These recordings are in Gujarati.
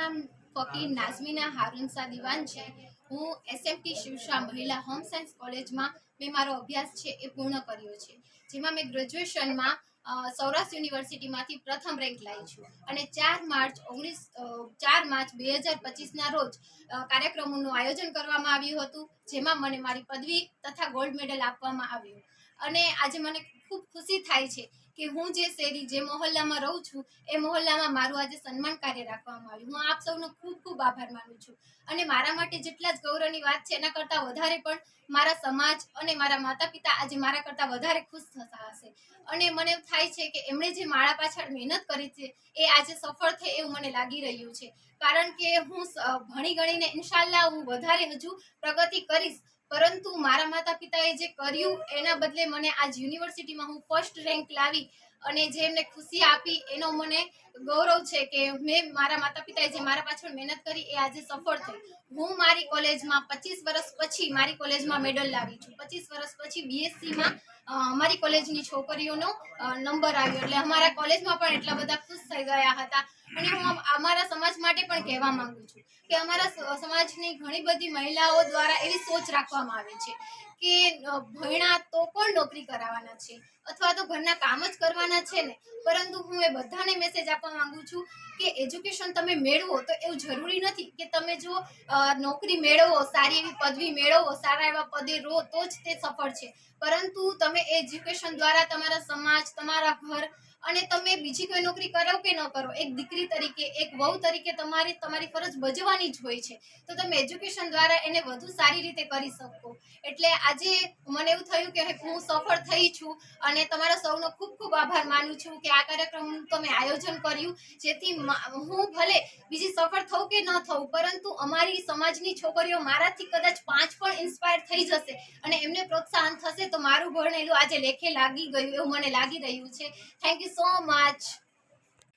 નામ ફકીર નાઝમીના હારુનસા દિવાન છે. હું એસએમટી શિવશા મહિલા હોમ સાયન્સ કોલેજમાં મેં મારો અભ્યાસ છે એ પૂર્ણ કર્યો છે. જેમાં મેં ગ્રેજ્યુએશનમાં સૌરાષ્ટ્ર યુનિવર્સિટીમાંથી પ્રથમ રેન્ક લાવી છું. અને ચાર માર્ચ ઓગણીસ ચાર માર્ચ બે હજાર પચીસના રોજ કાર્યક્રમોનું આયોજન કરવામાં આવ્યું હતું, જેમાં મને મારી પદવી તથા ગોલ્ડ મેડલ આપવામાં આવ્યું. અને આજે મને ખૂબ ખુશી થાય છે કે હું જે શેરી, જે મહોલ્લામાં રહું છું, એ મહોલ્લામાં મારું આજે સન્માન કાર્ય રાખવામાં આવ્યું. હું આપ સૌનો ખૂબ ખૂબ આભાર માનું છું. અને મારા માટે જેટલા જ ગૌરવની વાત છે, એના કરતાં વધારે પણ મારા સમાજ અને મારા માતા પિતા આજે મારા કરતાં વધારે ખુશ થતા હશે. અને મને થાય છે કે એમણે જે મારા પાછળ મહેનત કરી છે, એ આજે સફળ થાય એવું મને લાગી રહ્યું છે. કારણ કે હું ભણી ગણીને ઇન્શાલ્લાહ હું વધારે હજુ પ્રગતિ કરીશ પરંતુ મારા માતા પિતાએ જે કર્યું, એના બદલે મને આજ યુનિવર્સિટીમાં હું ફર્સ્ટ રેન્ક લાવી અને જે એમને ખુશી આપી, એનો મને ગૌરવ છે કે મેં મારા માતા પિતાએ જે મારા પાછળ મહેનત કરી, એ આજે સફળ થઈ. હું મારી કોલેજમાં પચીસ વર્ષ પછી મારી કોલેજમાં મેડલ લાવી છું. પચીસ વર્ષ પછી બીએસસીમાં અમારી કોલેજની છોકરીઓનો નંબર આવ્યો. એટલે અમારા કોલેજમાં પણ એટલા બધા ખુશ થઈ ગયા હતા. અને હું અમારા સમાજ માટે પણ કહેવા માંગુ છું કે અમારા સમાજની ઘણી બધી મહિલાઓ દ્વારા એવી સોચ રાખવામાં આવે છે કે ભણ્યા તો કોણ નોકરી કરાવવાના છે અથવા તો ઘરના કામ જ કરવાના છે ને, પરંતુ હું એ બધાને મેસેજ આપવા માંગુ છું કે એજ્યુકેશન તમે મેળવો તો એવું જરૂરી નથી કે તમે જો નોકરી મેળવો, સારી એવી પદવી મેળવો, સારા એવા પદે રહો તો જ તે સફળ છે. પરંતુ તમે એજ્યુકેશન દ્વારા તમારા સમાજ, તમારા ઘર અને તમે બીજી કોઈ નોકરી કરો કે ન કરો, એક દીકરી તરીકે, એક વહુ તરીકે તમારે, તમારી ફરજ ભજવાની જ હોય છે. તો તમે એજ્યુકેશન દ્વારા એને વધુ સારી રીતે કરી શકો. એટલે આજે મને એવું થયું કે હું સફળ થઈ છું અને તમારા સૌનો ખૂબ ખૂબ આભાર માનું છું કે આ કાર્યક્રમનું તમે આયોજન કર્યું, જેથી હું ભલે બીજી સફળ થઉં કે ન થઉં, પરંતુ અમારી સમાજની છોકરીઓ મારાથી કદાચ પાંચ પણ ઇન્સ્પાયર થઈ જશે અને એમને પ્રોત્સાહન થશે તો મારું ભણેલું આજે લેખે લાગી ગયું એવું મને લાગી રહ્યું છે. Thank you so much.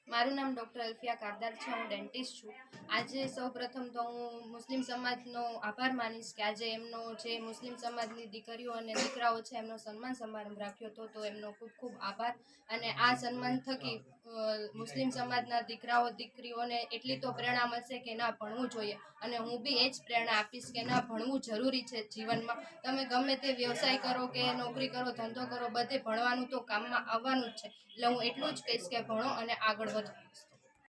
મારું નામ ડૉક્ટર અલ્ફિયા કારદાર છે, હું ડેન્ટિસ્ટ છું. આજે સૌપ્રથમ તો હું મુસ્લિમ સમાજનો આભાર માનીશ કે આજે એમનો જે મુસ્લિમ સમાજની દીકરીઓ અને દીકરાઓ છે, એમનો સન્માન સમારંભ રાખ્યો હતો, તો એમનો ખૂબ ખૂબ આભાર. અને આ સન્માન થકી મુસ્લિમ સમાજના દીકરાઓ, દીકરીઓને એટલી તો પ્રેરણા મળશે કે ના ભણવું જોઈએ. અને હું બી એ જ પ્રેરણા આપીશ કે ના ભણવું જરૂરી છે જીવનમાં. તમે ગમે તે વ્યવસાય કરો કે નોકરી કરો, ધંધો કરો, બધે ભણવાનું તો કામમાં આવવાનું જ છે. એટલે હું એટલું જ કહીશ કે ભણો અને આગળ વધો